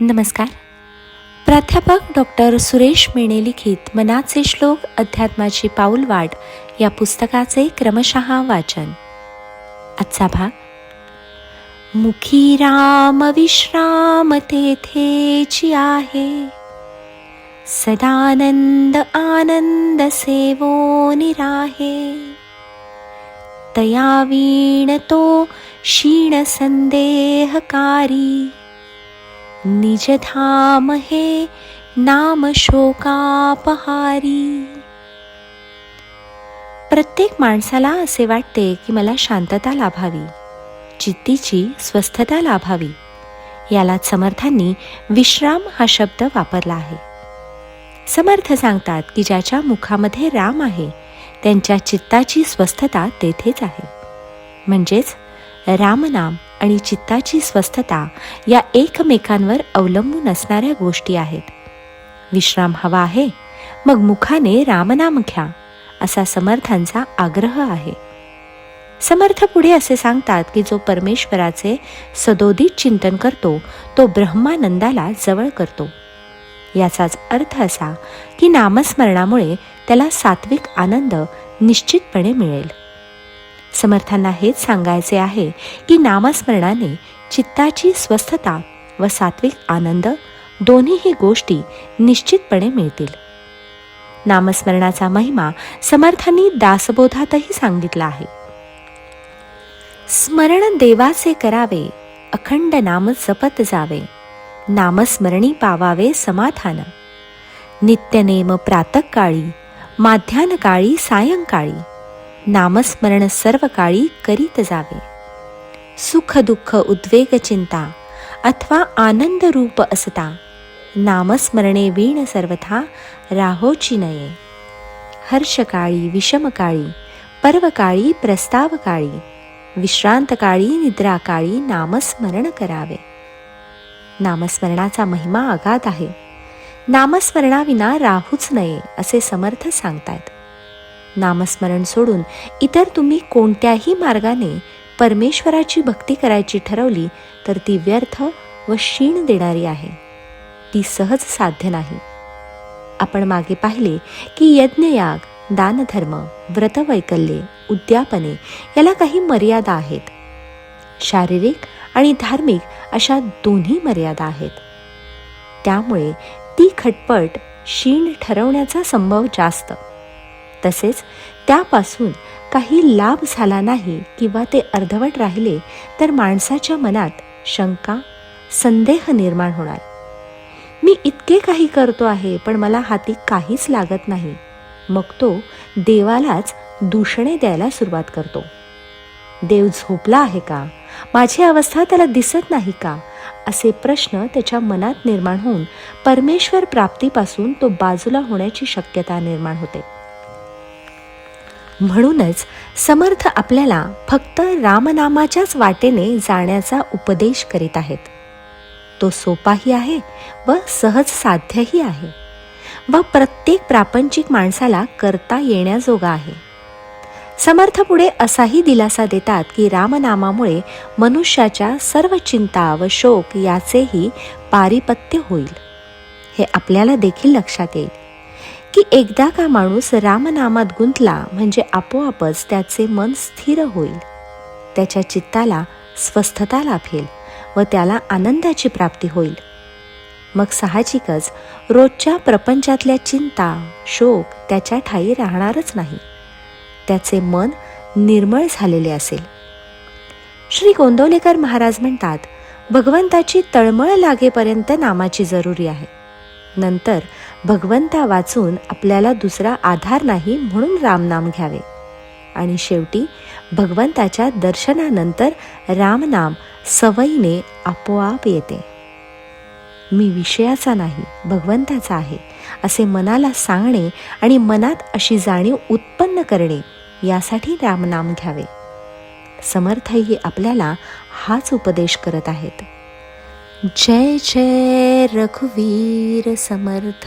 नमस्कार. प्राध्यापक डॉक्टर सुरेश मेणे लिखित मनाचे श्लोक अध्यात्माची पाऊलवाट या पुस्तकाचे क्रमशः वाचन. आजचा भाग. मुखी राम विश्राम तेथेची आहे. सदानंद आनंद सेवो निराहे. तया वीण तो क्षीण संदेहकारी. निजधाम हे नाम शोकापहारी प्रत्येक माणसाला असे वाटते की मला शांतता लाभावी चित्तीची स्वस्थता लाभावी. याला समर्थांनी विश्राम हा शब्द वापरला आहे. समर्थ सांगतात की ज्याच्या मुखामध्ये राम आहे त्यांच्या चित्ताची स्वस्थता तेथेच आहे. म्हणजेच रामनाम आणि चित्ताची स्वस्थता या एकमेकांवर अवलंबून असणाऱ्या गोष्टी आहेत. विश्राम हवा आहे मग मुखाने रामनाम घ्या असा समर्थांचा आग्रह आहे. समर्थ पुढे असे सांगतात की जो परमेश्वराचे सदोदित चिंतन करतो तो ब्रह्मानंदाला जवळ करतो. याचाच अर्थ असा की नामस्मरणामुळे त्याला सात्विक आनंद निश्चितपणे मिळेल. समर्थांना हेच सांगायचे आहे की नामस्मरणाने चित्ताची स्वस्थता व सात्विक आनंद दोन्हीही गोष्टी निश्चितपणे मिळतील. नामस्मरणाचा महिमा समर्थांनी दासबोधातही सांगितला आहे. स्मरण देवाचे करावे अखंड नाम जपत जावे नामस्मरणी पावावे समाधान. नित्यनेम प्रातकाळी माध्यानकाळी सायंकाळी नामस्मरण सर्व काळी करीत जावे. सुख दुःख उद्वेग चिंता अथवा आनंद रूप असता नामस्मरणे वीण सर्वथा राहोची नये. हर्षकाळी विषमकाळी पर्वकाळी प्रस्तावकाळी विश्रांतकाळी निद्राकाळी नामस्मरण करावे. नामस्मरणाचा महिमा आघात आहे. नामस्मरणाविना राहूच नये असे समर्थ सांगतायत. नामस्मरण सोडून इतर तुम्ही कोणत्याही मार्गाने परमेश्वराची भक्ती करायची ठरवली तर ती व्यर्थ व क्षीण देणारी आहे. ती सहज साध्य नाही. आपण मागे पाहिले की यज्ञयाग दानधर्म व्रतवैकल्ये उद्यापने याला काही मर्यादा आहेत. शारीरिक आणि धार्मिक अशा दोन्ही मर्यादा आहेत. त्यामुळे ती खटपट क्षीण ठरवण्याचा संभव जास्त. तसेच त्यापासून काही लाभ झाला नाही किंवा ते अर्धवट राहिले तर माणसाच्या मनात शंका संदेह निर्माण होणार. मी इतके काही करतो आहे पण मला हाती काहीच लागत नाही. मग तो देवालाच दूषणे द्यायला सुरुवात करतो. देव झोपला आहे का? माझी अवस्था त्याला दिसत नाही का? असे प्रश्न त्याच्या मनात निर्माण होऊन परमेश्वर प्राप्तीपासून तो बाजूला होण्याची शक्यता निर्माण होते. म्हणूनच समर्थ आपल्याला फक्त रामनामाच्याच वाटेने जाण्याचा उपदेश करीत आहेत. तो सोपाही आहे व सहज साध्यही आहे व प्रत्येक प्रापंचिक माणसाला करता येण्याजोगा आहे. समर्थ पुढे असाही दिलासा देतात की रामनामामुळे मनुष्याच्या सर्व चिंता व शोक याचेही पारिपत्य होईल. हे आपल्याला देखील लक्षात येईल. की एकदा का माणूस रामनामात गुंतला म्हणजे आपोआपच त्याचे मन स्थिर होईल. त्याच्या चित्ताला स्वस्थता लाभेल व त्याला आनंदाची प्राप्ती होईल. मग साहजिकच रोजच्या प्रपंचातल्या चिंता शोक त्याच्या ठाई राहणारच नाही. त्याचे मन निर्मळ झालेले असेल. श्री गोंदवलेकर महाराज म्हणतात भगवंताची तळमळ लागेपर्यंत नामाची जरुरी आहे. नंतर भगवंता वाचून आपल्याला दुसरा आधार नाही म्हणून रामनाम घ्यावे. आणि शेवटी भगवंताच्या दर्शनानंतर रामनाम सवयीने आपोआप येते. मी विषयाचा नाही भगवंताचा आहे असे मनाला सांगणे आणि मनात अशी जाणीव उत्पन्न करणे यासाठी रामनाम घ्यावे. समर्थही आपल्याला हाच उपदेश करत आहेत. जय जय रघुवीर समर्थ